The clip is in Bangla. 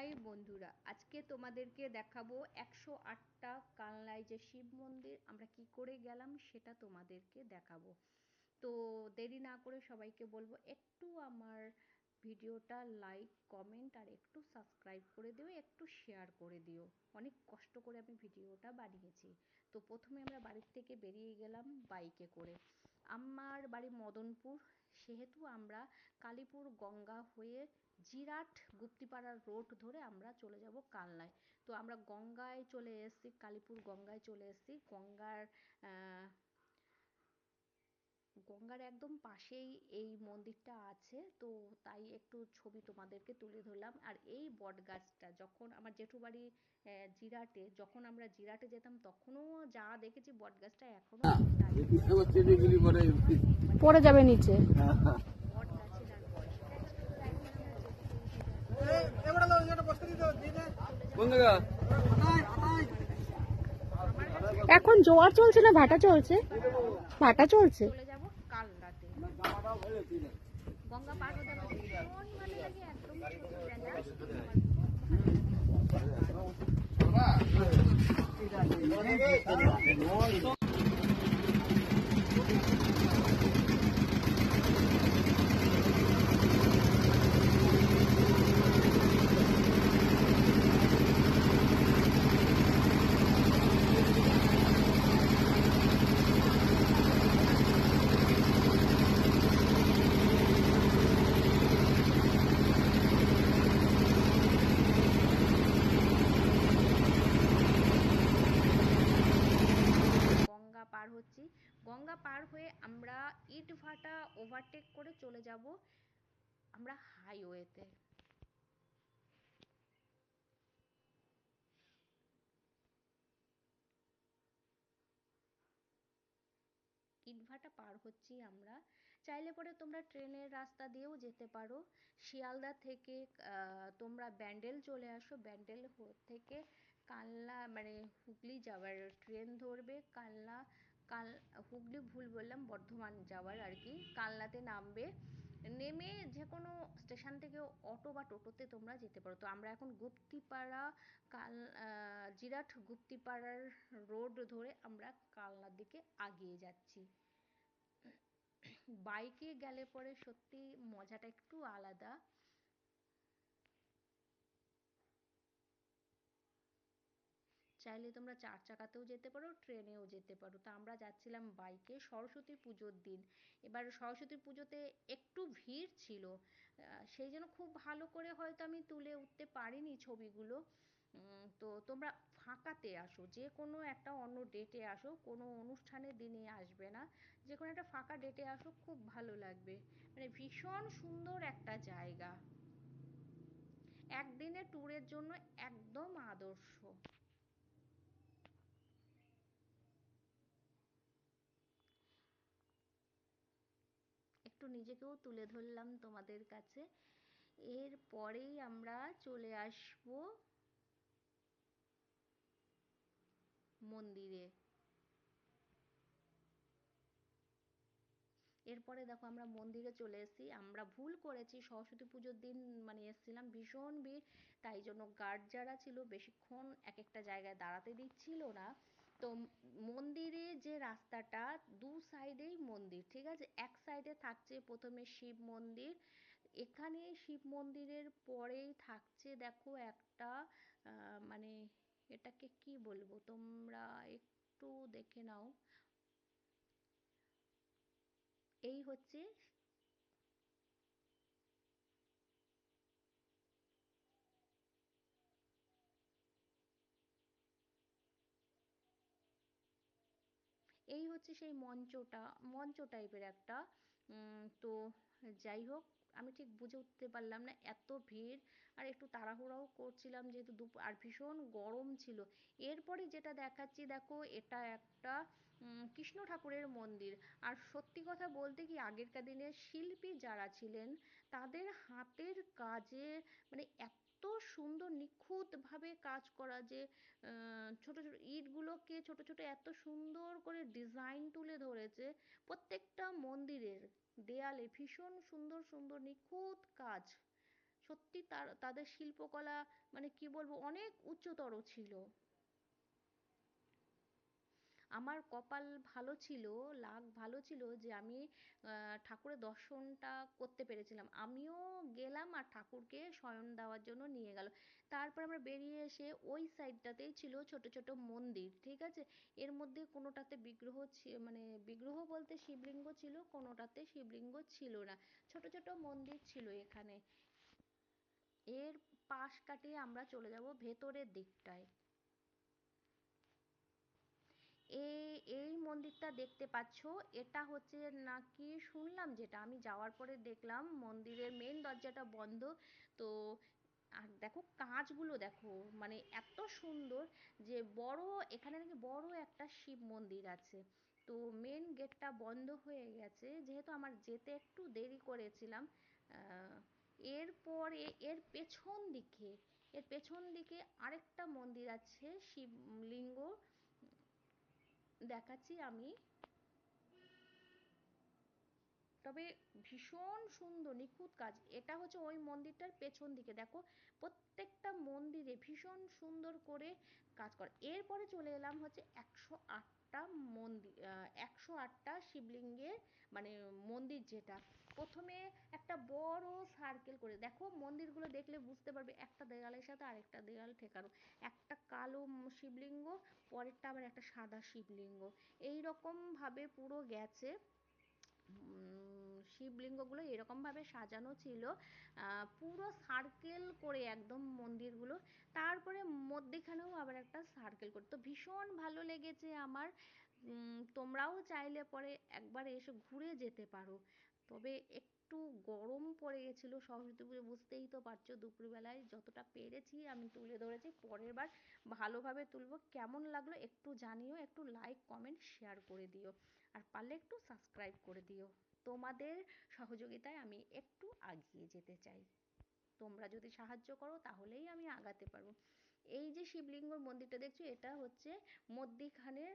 হাই বন্ধুরা, আজকে তোমাদেরকে দেখাবো একশো আটটা কানলায় যে শিব মন্দির, আমরা কি করে গেলাম সেটা তোমাদেরকে দেখাবো। তো দেরি না করে সবাইকে বলব, একটু আমার ভিডিওটা লাইক কমেন্ট আর একটু সাবস্ক্রাইব করে দিও, একটু শেয়ার করে দিও। অনেক কষ্ট করে আমি ভিডিওটা বানিয়েছি। তো প্রথমে আমরা বাড়ির থেকে বেরিয়ে গেলাম বাইকে করে। আমার বাড়ি মদনপুর সেহেতু আমরা কালীপুর গঙ্গা হয়ে জিরাট গুপ্তিপাড়ার রোড ধরে আমরা চলে যাব কালনায়। তো আমরা গঙ্গায় চলে এসেছি, কালীপুর গঙ্গায় চলে এসেছি। গঙ্গার গঙ্গার একদম পাশেই এই মন্দিরটা আছে তো তাই একটু ছবি তোমাদেরকে তুলে ধরলাম। আর এই বট গাছটা যখন আমার জেঠু বাড়ি জিরাটে যখন আমরা জিরাটে যেতাম তখনও যা দেখেছি বট গাছটা এখনও পড়ে যাবে নিচে। বট গাছের এখন জোয়ার চলছে না ভাটা চলছে? ভাটা চলছে। গঙ্গা পার হতে আমার পার হচ্ছি। গঙ্গা পার হয়ে আমরা ইট ভাটা ওভারটেক করে চলে যাব আমরা হাইওয়েতে ইটভাটা পার হচ্ছি আমরা। চাইলে পরে তোমরা ট্রেনের রাস্তা দিয়েও যেতে পারো। শিয়ালদা থেকে তোমরা ব্যান্ডেল চলে আসো। ব্যান্ডেল থেকে কালনা মানে হুগলি যাওয়ার ট্রেন ধরবে। কালনা কাল, হুগলি ভুল বললাম, বর্ধমান যাওয়ার আর কি। কালনাতে নামবে। নেমে যে কোনো স্টেশন থেকে অটো বা টোটোতে তোমরা যেতে পারো। তো আমরা এখন গুপ্তিপাড়া, কাল জিরাট, গুপ্তিপাড়ার রোড ধরে আমরা কালনার দিকে আগিয়ে যাচ্ছি। বাইকে গেলে পরে সত্যি মজাটা একটু আলাদা। চাইলে তোমরা চার চাকাতেও যেতে পারো, ট্রেনেও যেতে পারো। তা আমরা যাচ্ছিলাম বাইকে সরস্বতী পুজোর দিন। এবার সরস্বতী পুজোতে একটু ভিড় ছিল সেই জন্য খুব ভালো করে হয়তো আমি তুলে উঠতে পারিনি ছবিগুলো। তো তোমরা ফাঁকাতে আসো, যে কোনো একটা অন্য ডেটে আসো, কোনো অনুষ্ঠানের দিনে আসবে না। যে কোনো একটা ফাঁকা ডেটে আসো, খুব ভালো লাগবে। মানে ভীষণ সুন্দর একটা জায়গা। একদিনের ট্যুরের জন্য একদম আদর্শ একটু নিজেকেও তুলে ধরলাম তোমাদের কাছে। এর পরেই আমরা চলে আসব মন্দিরে। এরপরে দেখো আমরা মন্দিরে চলে এসেছি। আমরা ভুল করেছি, সরস্বতী পুজোর দিন মানে এসেছিলাম, ভীষণ ভিড়। তাই জন্য গার্ড যারা ছিল বেশিক্ষণ এক একটা জায়গায় দাঁড়াতে দিচ্ছিল না। তো মন্দিরে যে রাস্তাটা, দু সাইডেই মন্দির, ঠিক আছে? এক সাইডে থাকছে প্রথমে শিব মন্দির। এখানে শিব মন্দিরের পরেই থাকছে, দেখো, একটা মানে এটাকে কি বলব? তোমরা একটু দেখে নাও। এই হচ্ছে এই হচ্ছে সেই মঞ্চটা, মঞ্চ টাইপের একটা তো যাই হোক, আমি ঠিক বুঝে উঠতে পারলাম না এত ভিড়, আর একটু তাড়াহুড়াও করছিলাম যেহেতু দুপুর আর ভীষণ গরম ছিল। এরপরে যেটা দেখাচ্ছি দেখো, এটা একটা কৃষ্ণ ঠাকুরের মন্দির। আর সত্যি কথা বলতে কি, আগেরকার দিনের শিল্পী যারা ছিলেন, তাদের হাতের কাজে মানে এত সুন্দর নিখুঁতভাবে কাজ করা যে ছোট ছোট ইটগুলোকে ছোট ছোট এত সুন্দর করে ডিজাইন তুলে ধরেছে, প্রত্যেকটা মন্দিরের দেয়ালে ভীষণ সুন্দর সুন্দর নিখুঁত কাজ। সত্যি তার, তাদের শিল্পকলা মানে কি বলব, অনেক উচ্চতর ছিল। আমার কপাল ভালো ছিল, লাক ভালো ছিল যে আমি ঠাকুরের দর্শনটা করতে পেরেছিলাম। আমিও গেলাম আর ঠাকুরকে শয়ন দেওয়ার জন্য নিয়ে গেল। তারপর আমরা বেরিয়ে এসে ওই সাইডটাতেই ছিল ছোট ছোট মন্দির, ঠিক আছে? এর মধ্যে কোনোটাতে বিগ্রহ মানে বিগ্রহ বলতে শিবলিঙ্গ ছিল, কোনোটাতে শিবলিঙ্গ ছিল না। ছোট ছোট মন্দির ছিল এখানে। এর পাশ কাটিয়ে আমরা চলে যাব ভেতরের দিকটায়। এই এই মন্দিরটা দেখতে পাচ্ছ। এটা হচ্ছে নাকি শুনলাম যেটা, আমি যাওয়ার পরে দেখলাম মন্দিরের মেন দরজাটা বন্ধ। তো, আর দেখো কাঁচগুলো দেখো মানে এত সুন্দর যে বড়, এখানে নাকি বড় একটা শিব মন্দির আছে। তো মেন গেটটা বন্ধ হয়ে গেছে, যেহেতু আমার যেতে একটু দেরি করেছিলাম। এরপরে, এর পেছন দিকে, এর পেছন দিকে আরেকটা মন্দির আছে শিবলিঙ্গ। দেখাচ্ছি আমি। তবে ভীষণ সুন্দর, নিখুঁত কাজ। এটা হচ্ছে ওই মন্দিরটার পেছন দিকে। দেখো, প্রত্যেকটা মন্দিরে ভীষণ সুন্দর করে কাজ করে। এরপরে চলে এলাম হচ্ছে একশো আটটা মন্দির একশো আটটা শিবলিঙ্গের মানে মন্দির যেটা। প্রথমে বড় সার্কেল করে। দেখো, মন্দিরগুলো দেখলে বুঝতে পারবে একটা দেয়ালের সাথে আরেকটা দেয়াল ঠেকানো। একটা কালো শিবলিঙ্গ, পরেরটা আবার একটা সাদা শিবলিঙ্গ। এই রকমভাবে পুরো গেছে। শিবলিঙ্গগুলো এরকমভাবে সাজানো ছিল। পুরো সার্কেল করে একদম মন্দিরগুলো। তারপরে মধ্যেখানেও আবার একটা সার্কেল করে। তো ভীষণ ভালো লেগেছে আমার। তোমরাও চাইলে পরে একবার এসে ঘুরে যেতে পারো। তবে একটু গরম পড়ে গেছিল, সরস্বতী পুজো বুঝতেই তো পারছ দুপুরবেলায় যতটা পেরেছি আমি তুলে ধরেছি, পরের বার ভালোভাবে তুলবো। কেমন লাগল একটু জানিও, একটু লাইক কমেন্ট শেয়ার করে দিও। আর পারলে একটু সাবস্ক্রাইব করে দিও। তোমাদের সহযোগিতায় আমি একটু আগিয়ে যেতে চাই। তোমরা যদি সাহায্য করো তাহলেই আমি আগাতে পারব। এই যে শিবলিঙ্গর মন্দিরটা দেখছ, এটা হচ্ছে মধ্যিখানের